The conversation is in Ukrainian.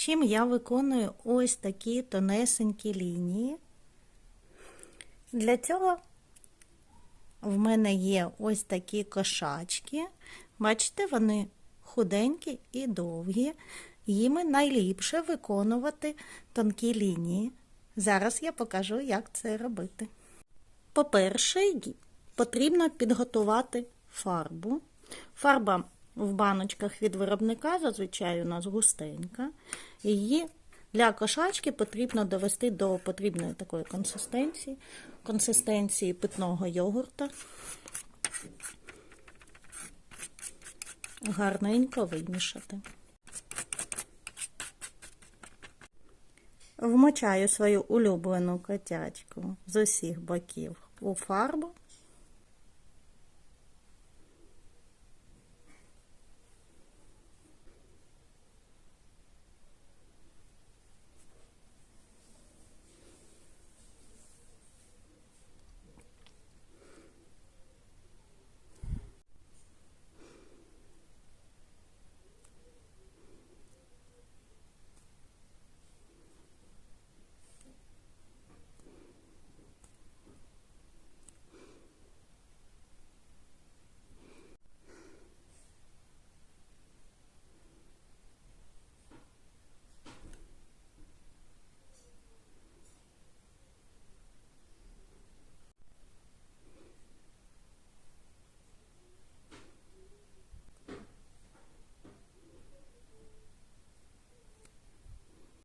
чим я виконую ось такі тонесенькі лінії. Для цього в мене є ось такі кошачки. Бачите, вони худенькі і довгі. Їми найліпше виконувати тонкі лінії. Зараз я покажу, як це робити. По-перше, потрібно підготувати фарбу. Фарба в баночках від виробника зазвичай у нас густенька. Її для кошачки потрібно довести до потрібної такої консистенції, консистенції питного йогурта. Гарненько вимішати. Вмочаю свою улюблену котячку з усіх боків у фарбу